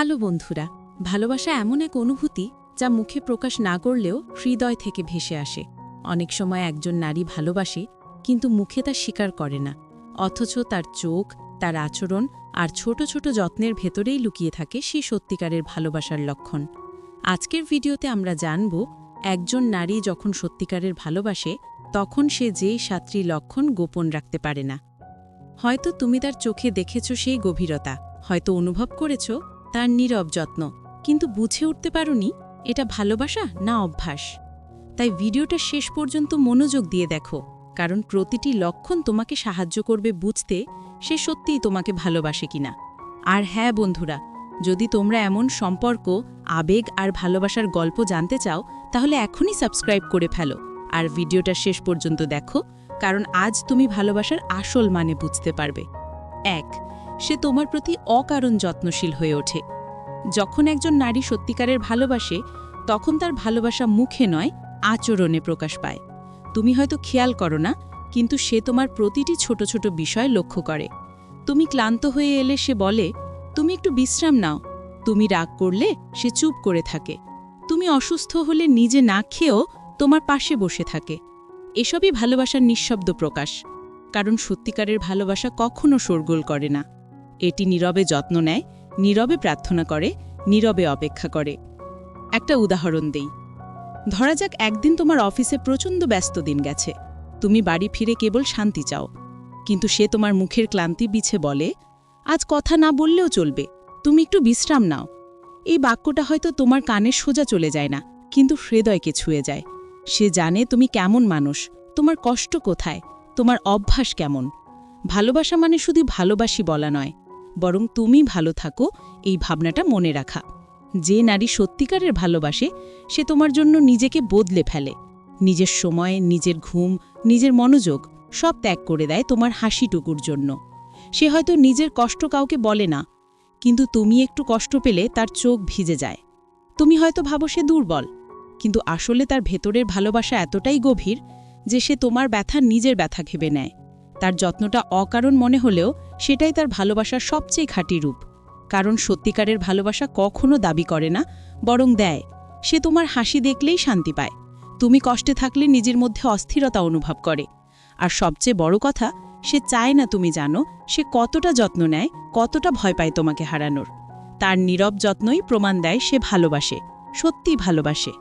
Hello বন্ধুরা, ভালোবাসা এমন এক অনুভূতি যা মুখে প্রকাশ না করলেও হৃদয় থেকে ভেসে আসে। অনেক সময় একজন নারী ভালোবাসে, কিন্তু মুখে তা স্বীকার করে না। অথচ তার চোখ, তার আচরণ আর ছোট ছোট যত্নের ভেতরেই লুকিয়ে থাকে সেই সত্যিকারের ভালোবাসার লক্ষণ। আজকের ভিডিওতে আমরা জানব, একজন নারী যখন সত্যিকারের ভালোবাসে, তখন সে যেই সাতটি লক্ষণ গোপন রাখতে পারে না। হয়তো তুমি তার চোখে দেখেছ সেই গভীরতা, হয়তো অনুভব করেছ তার নীরব যত্ন। কিন্তু বুঝে উঠতে পারোনি, এটা ভালোবাসা না অভ্যাস? তাই ভিডিওটা শেষ পর্যন্ত মনোযোগ দিয়ে দেখো, কারণ প্রতিটি লক্ষণ তোমাকে সাহায্য করবে বুঝতে সে সত্যিই তোমাকে ভালোবাসে কিনা। আর হ্যাঁ বন্ধুরা, যদি তোমরা এমন সম্পর্ক, আবেগ আর ভালোবাসার গল্প জানতে চাও, তাহলে এখনই সাবস্ক্রাইব করে ফেলো। আর ভিডিওটা শেষ পর্যন্ত দেখো, কারণ আজ তুমি ভালোবাসার আসল মানে বুঝতে পারবে। এক সে তোমার প্রতি অকারণ যত্নশীল হয়ে ওঠে। যখন একজন নারী সত্যিকারের ভালোবাসে, তখন তার ভালোবাসা মুখে নয়, আচরণে প্রকাশ পায়। তুমি হয়তো খেয়াল করো না, কিন্তু সে তোমার প্রতিটি ছোট ছোট বিষয় লক্ষ্য করে। তুমি ক্লান্ত হয়ে এলে সে বলে, তুমি একটু বিশ্রাম নাও। তুমি রাগ করলে সে চুপ করে থাকে। তুমি অসুস্থ হলে নিজে না খেয়েও তোমার পাশে বসে থাকে। এসবই ভালোবাসার নিঃশব্দ প্রকাশ। কারণ সত্যিকারের ভালোবাসা কখনো শোরগোল করে না। এটি নীরবে যত্ন নেয়, নীরবে প্রার্থনা করে, নীরবে অপেক্ষা করে। একটা উদাহরণ দেই। ধরা যাক একদিন তোমার অফিসে প্রচণ্ড ব্যস্ত দিন গেছে। তুমি বাড়ি ফিরে কেবল শান্তি চাও। কিন্তু সে তোমার মুখের ক্লান্তি বিছে বলে, আজ কথা না বললেও চলবে। তুমি একটু বিশ্রাম নাও। এই বাক্যটা হয়তো তোমার কানে সোজা চলে যায় না, কিন্তু হৃদয়কে ছুঁয়ে যায়। সে জানে তুমি কেমন মানুষ, তোমার কষ্ট কোথায়, তোমার অভ্যাস কেমন। ভালোবাসা মানে শুধু ভালোবাসি বলা নয় বরং তুমি ভালো থাকো, এই ভাবনাটা মনে রাখা। যে নারী সত্যিকারের ভালোবাসে, সে তোমার জন্য নিজেকে বদলে ফেলে। নিজের সময়, নিজের ঘুম, নিজের মনোযোগ সব ত্যাগ করে দেয় তোমার হাসিটুকুর জন্য। সে হয়তো নিজের কষ্ট কাউকে বলে না, কিন্তু তুমি একটু কষ্ট পেলে তার চোখ ভিজে যায়। তুমি হয়তো ভাবো সে দুর্বল, কিন্তু আসলে তার ভেতরের ভালোবাসা এতটাই গভীর যে সে তোমার ব্যথা নিজের ব্যথা ভেবে নেয়। তার যত্নটা অকারণ মনে হলেও সেটাই তার ভালোবাসার সবচেয়ে খাঁটি রূপ। কারণ সত্যিকারের ভালোবাসা কখনো দাবি করে না, বরং দেয়। সে তোমার হাসি দেখলেই শান্তি পায়। তুমি কষ্টে থাকলে নিজের মধ্যে অস্থিরতা অনুভব করে। আর সবচেয়ে বড় কথা, সে চায় না তুমি জানো, সে কতটা যত্ন নেয়, কতটা ভয় পায় তোমাকে হারানোর। তার নীরব যত্নই প্রমাণ দেয় সে ভালোবাসে সত্যি ভালোবাসে।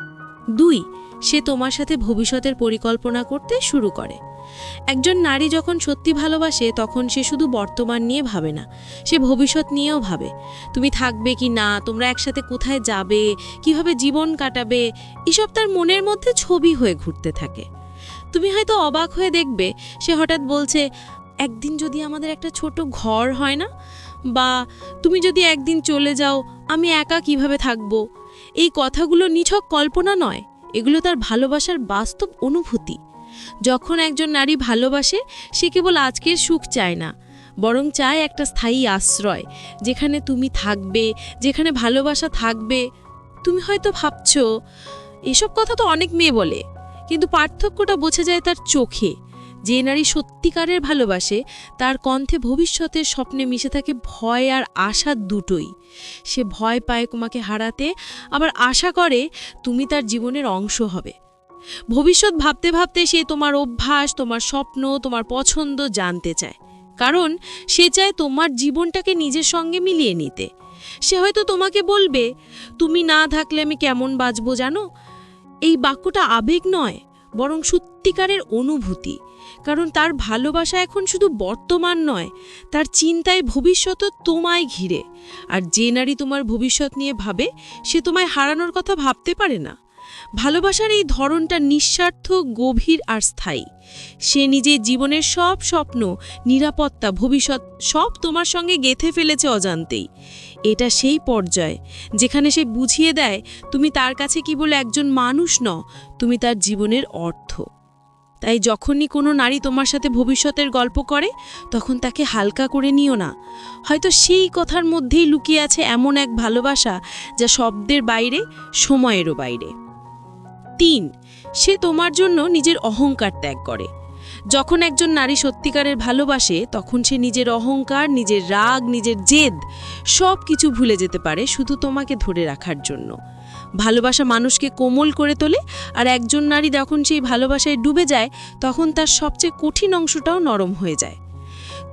দুই, সে তোমার সাথে ভবিষ্যতের পরিকল্পনা করতে শুরু করে। একজন নারী যখন সত্যি ভালোবাসে, তখন সে শুধু বর্তমান নিয়ে ভাবে না, সে ভবিষ্যৎ নিয়েও ভাবে। তুমি থাকবে কি না, তোমরা একসাথে কোথায় যাবে, কীভাবে জীবন কাটাবে, এসব তার মনের মধ্যে ছবি হয়ে ঘুরতে থাকে। তুমি হয়তো অবাক হয়ে দেখবে, সে হঠাৎ বলছে, একদিন যদি আমাদের একটা ছোট ঘর হয় না? বা তুমি যদি একদিন চলে যাও, আমি একা কীভাবে থাকব? এই কথাগুলো নিছক কল্পনা নয়, এগুলো তার ভালোবাসার বাস্তব অনুভূতি। যখন একজন নারী ভালোবাসে, সে কেবল আজকের সুখ চায় না, বরং চায় একটা স্থায়ী আশ্রয়, যেখানে তুমি থাকবে, যেখানে ভালোবাসা থাকবে। তুমি হয়তো ভাবছ, এসব কথা তো অনেক মেয়ে বলে, কিন্তু পার্থক্যটা বোঝা যায় তার চোখে। যে নারী সত্যিকারের ভালোবাসে, তার কণ্ঠে ভবিষ্যতের স্বপ্নে মিশে থাকে ভয় আর আশা দুটোই। সে ভয় পায় তোমাকে হারাতে, আবার আশা করে তুমি তার জীবনের অংশ হবে। ভবিষ্যৎ ভাবতে ভাবতে সে তোমার অভ্যাস, তোমার স্বপ্ন, তোমার পছন্দ জানতে চায়। কারণ সে চায় তোমার জীবনটাকে নিজের সঙ্গে মিলিয়ে নিতে। সে হয়তো তোমাকে বলবে, তুমি না থাকলে আমি কেমন বাঁচবো জানো? এই বাক্যটা আবেগ নয়, বরং সত্যিকারের অনুভূতি। কারণ তার ভালোবাসা এখন শুধু বর্তমান নয়, তার চিন্তায় ভবিষ্যৎ তোমায় ঘিরে। আর যে নারী তোমার ভবিষ্যৎ নিয়ে ভাবে, সে তোমায় হারানোর কথা ভাবতে পারে না। ভালোবাসার এই ধরনটা নিঃস্বার্থ, গভীর আর স্থায়ী। সে নিজের জীবনের সব স্বপ্ন, নিরাপত্তা, ভবিষ্যৎ সব তোমার সঙ্গে গেথে ফেলেছে অজান্তেই। এটা সেই পর্যায় যেখানে সে বুঝিয়ে দেয়, তুমি তার কাছে কি বলে একজন মানুষ ন তুমি তার জীবনের অর্থ। তাই যখনই কোনো নারী তোমার সাথে ভবিষ্যতের গল্প করে, তখন তাকে হালকা করে নিও না। হয়তো সেই কথার মধ্যেই লুকিয়ে আছে এমন এক ভালোবাসা যা শব্দের বাইরে, সময়েরও বাইরে। তিন সে তোমার জন্য নিজের অহংকার ত্যাগ করে। যখন একজন নারী সত্যিকারের ভালোবাসে, তখন সে নিজের অহংকার, নিজের রাগ, নিজের জেদ সব কিছু ভুলে যেতে পারে শুধু তোমাকে ধরে রাখার জন্য। ভালোবাসা মানুষকে কোমল করে তোলে, আর একজন নারী যখন সেই ভালোবাসায় ডুবে যায়, তখন তার সবচেয়ে কঠিন অংশটাও নরম হয়ে যায়।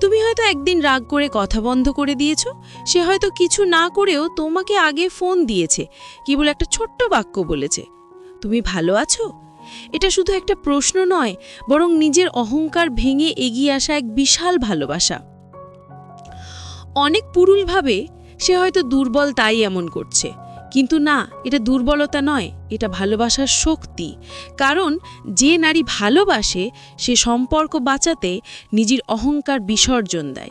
তুমি হয়তো একদিন রাগ করে কথা বন্ধ করে দিয়েছ, সে হয়তো কিছু না করেও তোমাকে আগে ফোন দিয়েছে, কেবল একটা ছোট্ট বাক্য বলেছে। তুমি ভালো আছো? এটা শুধু একটা প্রশ্ন নয়, বরং নিজের অহংকার ভেঙে এগিয়ে আসা এক বিশাল ভালোবাসা। অনেক পুরুষ ভাবে, সে হয়তো দুর্বল তাই এমন করছে। কিন্তু না, এটা দুর্বলতা নয়, এটা ভালোবাসার শক্তি। কারণ যে নারী ভালোবাসে, সে সম্পর্ক বাঁচাতে নিজের অহংকার বিসর্জন দেয়।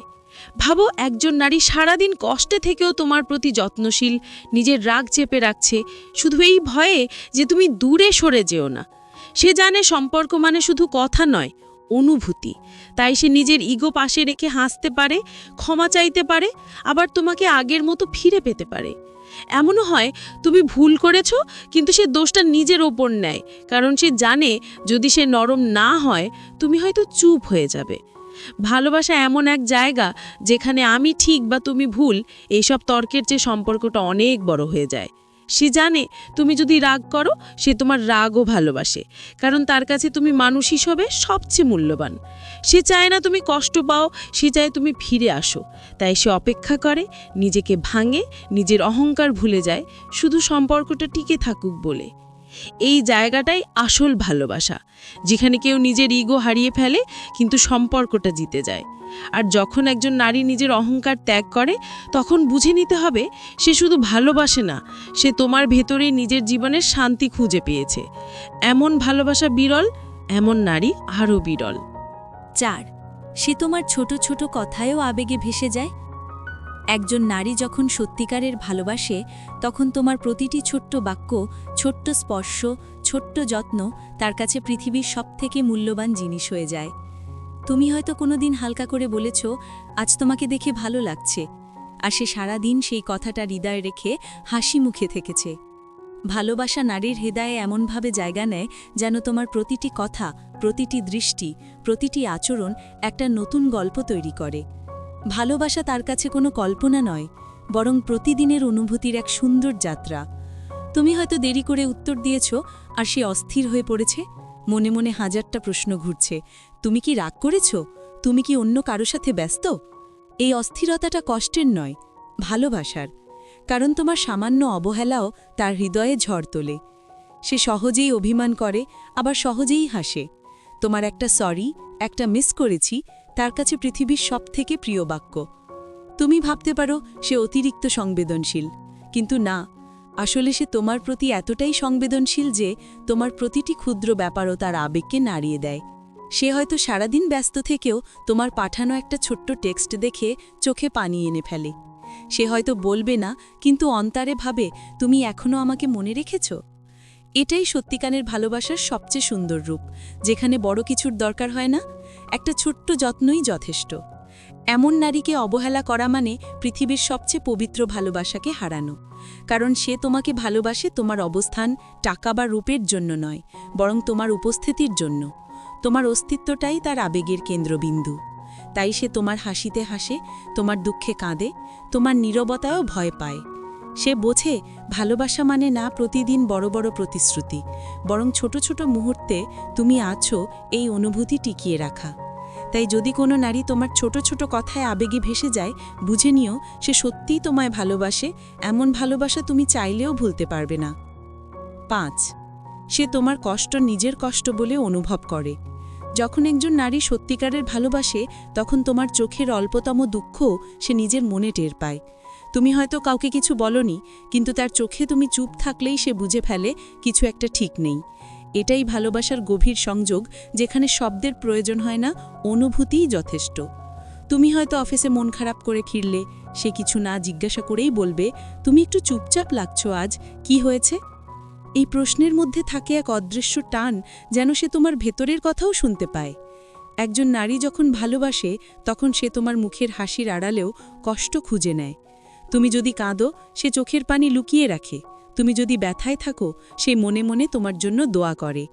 ভাবো একজন নারী সারাদিন কষ্টে থেকেও তোমার প্রতি যত্নশীল, নিজের রাগ চেপে রাখছে। শুধু এই ভয়ে যে তুমি দূরে সরে যেও না। সে জানে সম্পর্ক মানে শুধু কথা নয়, অনুভূতি। তাই সে নিজের ইগো পাশে রেখে হাসতে পারে, ক্ষমা চাইতে পারে, আবার তোমাকে আগের মতো ফিরে পেতে পারে। এমনও হয়, তুমি ভুল করেছ, কিন্তু সে দোষটা নিজের ওপর নেয়, কারণ সে জানে যদি সে নরম না হয়, তুমি হয়তো চুপ হয়ে যাবে। ভালোবাসা এমন এক জায়গা যেখানে আমি ঠিক বা তুমি ভুল, এইসব তর্কের চেয়ে সম্পর্কটা অনেক বড় হয়ে যায়। সে জানে তুমি যদি রাগ করো, সে তোমার রাগও ভালোবাসে, কারণ তার কাছে তুমি মানুষ হিসেবে সবচেয়ে মূল্যবান। সে চায় না তুমি কষ্ট পাও, সে চায় তুমি ফিরে আসো। তাই সে অপেক্ষা করে, নিজেকে ভাঙে, নিজের অহংকার ভুলে যায়, শুধু সম্পর্কটা টিকে থাকুক বলে। এই জায়গাটাই আসল ভালোবাসা, যেখানে কেউ নিজের ইগো হারিয়ে ফেলে, কিন্তু সম্পর্কটা জিতে যায়। আর যখন একজন নারী নিজের অহংকার ত্যাগ করে, তখন বুঝে নিতে হবে, সে শুধু ভালোবাসে না, সে তোমার ভেতরে নিজের জীবনের শান্তি খুঁজে পেয়েছে। এমন ভালোবাসা বিরল, এমন নারী আরও বিরল। চার, সে তোমার ছোট ছোট কথায়ও আবেগে ভেসে যায় একজন নারী যখন সত্যিকারের ভালোবাসে, তখন তোমার প্রতিটি ছোট্ট বাক্য, ছোট্ট স্পর্শ, ছোট্ট যত্ন তার কাছে পৃথিবীর সবথেকে মূল্যবান জিনিস হয়ে যায়। তুমি হয়তো কোনোদিন হালকা করে বলেছ, আজ তোমাকে দেখে ভালো লাগছে। আর সে সারাদিন সেই কথাটা হৃদয়ে রেখে হাসি মুখে থেকেছে। ভালোবাসা নারীর হৃদয়ে এমনভাবে জায়গা নেয় যেন তোমার প্রতিটি কথা, প্রতিটি দৃষ্টি, প্রতিটি আচরণ একটা নতুন গল্প তৈরি করে। ভালোবাসা তার কাছে কোনো কল্পনা নয়, বরং প্রতিদিনের অনুভূতির এক সুন্দর যাত্রা। তুমি হয়তো দেরি করে উত্তর দিয়েছ, আর সে অস্থির হয়ে পড়েছে। মনে মনে হাজারটা প্রশ্ন ঘুরছে, তুমি কি রাগ করেছ? তুমি কি অন্য কারও সাথে ব্যস্ত? এই অস্থিরতাটা কষ্টের নয়, ভালোবাসার, কারণ তোমার সামান্য অবহেলাও তার হৃদয়ে ঝড় তোলে। সে সহজেই অভিমান করে, আবার সহজেই হাসে। তোমার একটা সরি একটা মিস করেছি তার কাছে পৃথিবীর সবথেকে প্রিয় বাক্য। তুমি ভাবতে পারো, সে অতিরিক্ত সংবেদনশীল। কিন্তু না, আসলে সে তোমার প্রতি এতটাই সংবেদনশীল যে তোমার প্রতিটি ক্ষুদ্র ব্যাপারও তার আবেগকে নাড়িয়ে দেয়। সে হয়তো সারাদিন ব্যস্ত থেকেও তোমার পাঠানো একটা ছোট্ট টেক্সট দেখে চোখে পানি এনে ফেলে। সে হয়তো বলবে না, কিন্তু অন্তারে ভাবে, তুমি এখনও আমাকে মনে রেখেছ? এটাই সত্যিকানের ভালোবাসার সবচেয়ে সুন্দর রূপ, যেখানে বড় কিছুর দরকার হয় না একটা ছোট্ট যত্নই যথেষ্ট। এমন নারীকে অবহেলা করা মানে পৃথিবীর সবচেয়ে পবিত্র ভালোবাসাকে হারানো। কারণ সে তোমাকে ভালোবাসে তোমার অবস্থান, টাকা বা রূপের জন্য নয়, বরং তোমার উপস্থিতির জন্য। তোমার অস্তিত্বটাই তার আবেগের কেন্দ্রবিন্দু। তাই সে তোমার হাসিতে হাসে, তোমার দুঃখে কাঁদে, তোমার নীরবতায়ও ভয় পায়। সে বোঝে ভালোবাসা মানে না প্রতিদিন বড় বড় প্রতিশ্রুতি, বরং ছোট ছোট মুহূর্তে তুমি আছো এই অনুভূতি টিকিয়ে রাখা। তাই যদি কোনো নারী তোমার ছোট ছোট কথায় আবেগে ভেসে যায়, বুঝে নিও সে সত্যিই তোমায় ভালোবাসে, এমন ভালোবাসা তুমি চাইলেও ভুলতে পারবে না। পাঁচ, সে তোমার কষ্ট নিজের কষ্ট বলে অনুভব করে। যখন একজন নারী সত্যিকারের ভালোবাসে, তখন তোমার চোখের অল্পতম দুঃখ সে নিজের মনে টের পায়। তুমি হয়তো কাউকে কিছু বলনি, কিন্তু তার চোখে তুমি চুপ থাকলেই সে বুঝে ফেলে কিছু একটা ঠিক নেই। এটাই ভালোবাসার গভীর সংযোগ, যেখানে শব্দের প্রয়োজন হয় না, অনুভূতিই যথেষ্ট। তুমি হয়তো অফিসে মন খারাপ করে ফিরলে, সে কিছু না জিজ্ঞাসা করেই বলবে, তুমি একটু চুপচাপ লাগছো আজ, কি হয়েছে? এই প্রশ্নের মধ্যে থাকে এক অদৃশ্য টান, যেন সে তোমার ভেতরের কথাও শুনতে পায়। একজন নারী যখন ভালোবাসে, তখন সে তোমার মুখের হাসির আড়ালেও কষ্ট খুঁজে নেয়। তুমি যদি কাঁদো, সে চোখের পানি লুকিয়ে রাখে। তুমি যদি ব্যথায় থাকো, সে মনে মনে তোমার জন্য দোয়া করে।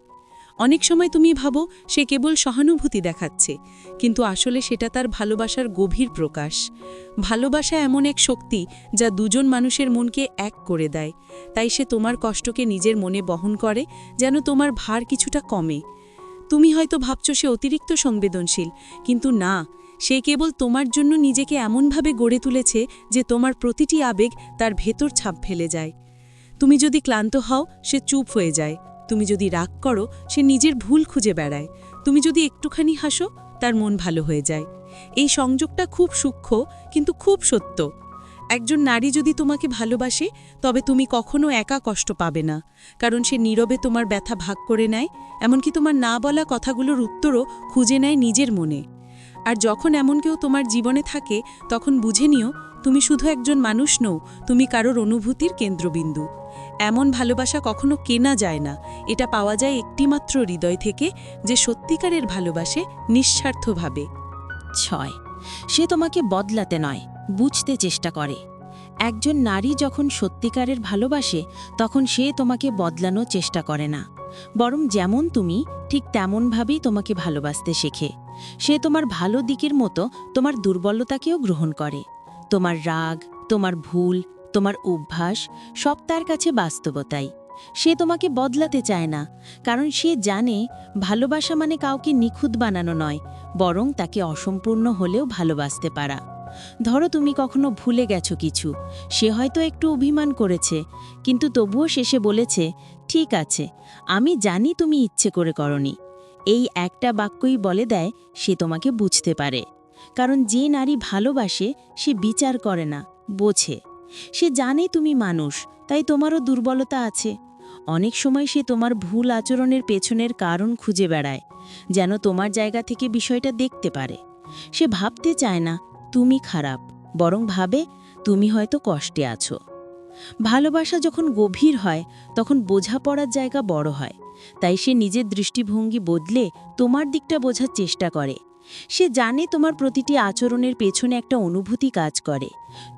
অনেক সময় তুমি ভাবো, সে কেবল সহানুভূতি দেখাচ্ছে, কিন্তু আসলে সেটা তার ভালোবাসার গভীর প্রকাশ। ভালোবাসা এমন এক শক্তি যা দুজন মানুষের মনকে এক করে দেয়। তাই সে তোমার কষ্টকে নিজের মনে বহন করে, যেন তোমার ভার কিছুটা কমে। তুমি হয়তো ভাবছ সে অতিরিক্ত সংবেদনশীল, কিন্তু না সে কেবল তোমার জন্য নিজেকে এমনভাবে গড়ে তুলেছে যে তোমার প্রতিটি আবেগ তার ভেতর ছাপ ফেলে যায়। তুমি যদি ক্লান্ত হও, সে চুপ হয়ে যায়। তুমি যদি রাগ করো, সে নিজের ভুল খুঁজে বেড়ায়। তুমি যদি একটুখানি হাসো, তার মন ভালো হয়ে যায়। এই সংযোগটা খুব সূক্ষ্ম, কিন্তু খুব সত্য। একজন নারী যদি তোমাকে ভালোবাসে, তবে তুমি কখনো একা কষ্ট পাবে না। কারণ সে নীরবে তোমার ব্যথা ভাগ করে নেয়, এমনকি তোমার না বলা কথাগুলোর উত্তরও খুঁজে নেয় নিজের মনে। আর যখন এমন কেউ তোমার জীবনে থাকে, তখন বুঝে নিও, তুমি শুধু একজন মানুষ নও, তুমি কারোর অনুভূতির কেন্দ্রবিন্দু। এমন ভালোবাসা কখনো কেনা যায় না। এটা পাওয়া যায় একটিমাত্র হৃদয় থেকে, যে সত্যিকারের ভালোবাসে নিঃস্বার্থভাবে ছয়, সে তোমাকে বদলাতে নয়, বুঝতে চেষ্টা করে। একজন নারী যখন সত্যিকারের ভালোবাসে, তখন সে তোমাকে বদলানোর চেষ্টা করে না। বরং যেমন তুমি, ঠিক তেমনভাবেই তোমাকে ভালোবাসতে শেখে। সে তোমার ভালো দিকের মতো তোমার দুর্বলতাকেও গ্রহণ করে। তোমার রাগ, তোমার ভুল, তোমার অভ্যাস, সব তার কাছে বাস্তবতাই। সে তোমাকে বদলাতে চায় না, কারণ সে জানে ভালোবাসা মানে কাউকে নিখুঁত বানানো নয়, বরং তাকে অসম্পূর্ণ হলেও ভালোবাসতে পারা। ধরো তুমি কখনো ভুলে গেছো কিছু, সে হয়তো একটু অভিমান করেছে, কিন্তু তবুও শেষে বলেছে ঠিক আছে, আমি জানি তুমি ইচ্ছে করে করনি। এই একটা বাক্যই বলে দেয়, সে তোমাকে বুঝতে পারে। কারণ যে নারী ভালোবাসে, সে বিচার করে না, বোঝে। সে জানে তুমি মানুষ, তাই তোমারও দুর্বলতা আছে। অনেক সময় সে তোমার ভুল আচরণের পেছনের কারণ খুঁজে বেড়ায়, যেন তোমার জায়গা থেকে বিষয়টা দেখতে পারে। সে ভাবতে চায় না, তুমি খারাপ, বরং ভাবে, তুমি হয়তো কষ্টে আছো। ভালোবাসা যখন গভীর হয়, তখন বোঝাপড়ার জায়গা বড় হয়। তাই সে নিজের দৃষ্টিভঙ্গি বদলে তোমার দিকটা বোঝার চেষ্টা করে। সে জানে তোমার প্রতিটি আচরণের পেছনে একটা অনুভূতি কাজ করে।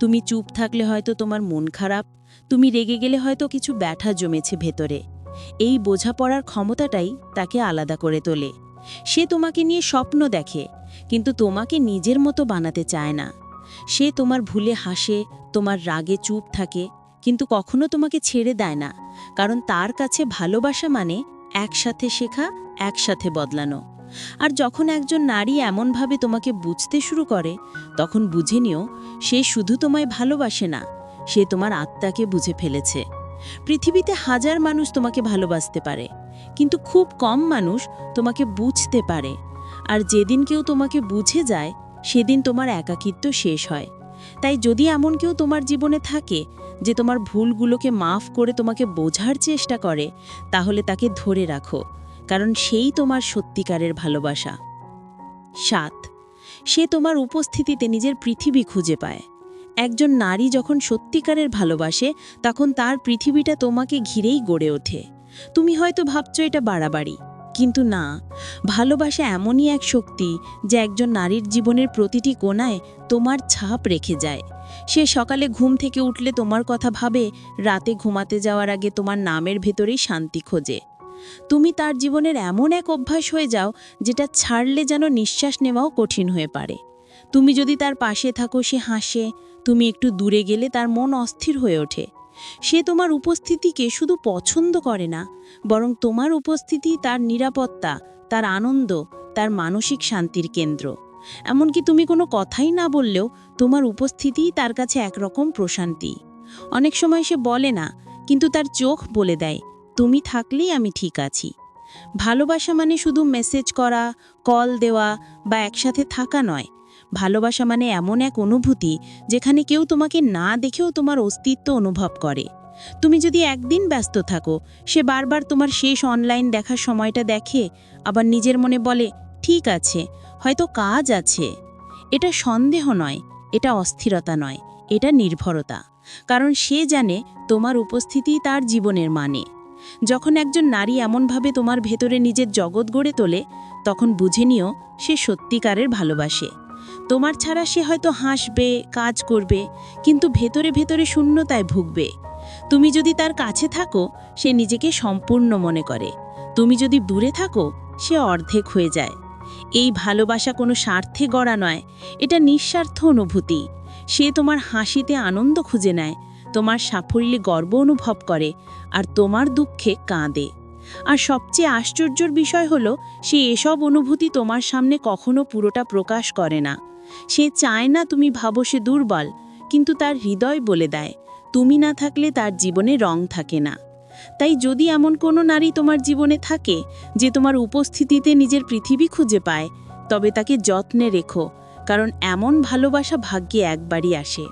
তুমি চুপ থাকলে হয়তো তোমার মন খারাপ, তুমি রেগে গেলে হয়তো কিছু ব্যাঠা জমেছে ভেতরে। এই বোঝাপড়ার ক্ষমতাটাই তাকে আলাদা করে তোলে। সে তোমাকে নিয়ে স্বপ্ন দেখে, কিন্তু তোমাকে নিজের মতো বানাতে চায় না। সে তোমার ভুলে হাসে, তোমার রাগে চুপ থাকে কিন্তু কখনো তোমাকে ছেড়ে দেয় না, কারণ তার কাছে ভালোবাসা মানে একসাথে শেখা, একসাথে বদলানো। আর যখন একজন নারী এমনভাবে তোমাকে বুঝতে শুরু করে, তখন বুঝে নিও, সে শুধু তোমায় ভালোবাসে না, সে তোমার আত্মাকে বুঝে ফেলেছে। পৃথিবীতে হাজার মানুষ তোমাকে ভালোবাসতে পারে, কিন্তু খুব কম মানুষ তোমাকে বুঝতে পারে। আর যেদিন কেউ তোমাকে বুঝে যায়, সেদিন তোমার একাকিত্ব শেষ হয়। তাই যদি এমন কেউ তোমার জীবনে থাকে যে তোমার ভুলগুলোকে মাফ করে তোমাকে বোঝার চেষ্টা করে, তাহলে তাকে ধরে রাখো, কারণ সেই তোমার সত্যিকারের ভালোবাসা। সাত, সে তোমার উপস্থিতিতে নিজের পৃথিবী খুঁজে পায়। একজন নারী যখন সত্যিকারের ভালোবাসে, তখন তার পৃথিবীটা তোমাকে ঘিরেই গড়ে ওঠে। তুমি হয়তো ভাবছ এটা বাড়াবাড়ি কিন্তু না, ভালোবাসা এমনই এক শক্তি যে একজন নারীর জীবনের প্রতিটি কোণায় তোমার ছাপ রেখে যায়। সে সকালে ঘুম থেকে উঠলে তোমার কথা ভাবে, রাতে ঘুমাতে যাওয়ার আগে তোমার নামের ভেতরেই শান্তি খোঁজে। তুমি তার জীবনের এমন এক অভ্যাস হয়ে যাও যেটা ছাড়লে যেন নিঃশ্বাস নেওয়াও কঠিন হয়ে পারে। তুমি যদি তার পাশে থাকো সে হাসে, তুমি একটু দূরে গেলে তার মন অস্থির হয়ে ওঠে। সে তোমার উপস্থিতিকে শুধু পছন্দ করে না, বরং তোমার উপস্থিতি তার নিরাপত্তা, তার আনন্দ, তার মানসিক শান্তির কেন্দ্র। এমনকি তুমি কোনো কথাই না বললেও তোমার উপস্থিতিই তার কাছে একরকম প্রশান্তি। অনেক সময় সে বলে না, কিন্তু তার চোখ বলে দেয়, তুমি থাকলেই আমি ঠিক আছি। ভালোবাসা মানে শুধু মেসেজ করা, কল দেওয়া বা একসাথে থাকা নয় ভালোবাসা মানে এমন এক অনুভূতি যেখানে কেউ তোমাকে না দেখেও তোমার অস্তিত্ব অনুভব করে। তুমি যদি একদিন ব্যস্ত থাকো, সে বারবার তোমার শেষ অনলাইন দেখার সময়টা দেখে, আবার নিজের মনে বলে, ঠিক আছে, হয়তো কাজ আছে। এটা সন্দেহ নয়, এটা অস্থিরতা নয়, এটা নির্ভরতা। কারণ সে জানে তোমার উপস্থিতিই তার জীবনের মানে। যখন একজন নারী এমনভাবে তোমার ভেতরে নিজের জগৎ গড়ে তোলে, তখন বুঝে নিও সে সত্যিকারের ভালোবাসে। তোমার ছাড়া সে হয়তো হাসবে, কাজ করবে, কিন্তু ভেতরে ভেতরে শূন্যতায় ভুগবে। তুমি যদি তার কাছে থাকো, সে নিজেকে সম্পূর্ণ মনে করে। তুমি যদি দূরে থাকো, সে অর্ধেক হয়ে যায়। এই ভালোবাসা কোনো স্বার্থে গড়া নয়, এটা নিঃস্বার্থ অনুভূতি। সে তোমার হাসিতে আনন্দ খুঁজে নেয়, তোমার সাফল্যে গর্ব অনুভব করে, আর তোমার দুঃখে কাঁদে। আর সবচেয়ে আশ্চর্যর বিষয় হলো, সে এসব অনুভূতি তোমার সামনে কখনো পুরোটা প্রকাশ করে না। সে চায় না তুমি ভাবো সে দুর্বল, কিন্তু তার হৃদয় বলে দেয়, তুমি না থাকলে তার জীবনে রং থাকে না। তাই যদি এমন কোনো নারী তোমার জীবনে থাকে, যে তোমার উপস্থিতিতে নিজের পৃথিবী খুঁজে পায়, তবে তাকে যত্নে রেখো, কারণ এমন ভালোবাসা ভাগ্যে একবারই আসে।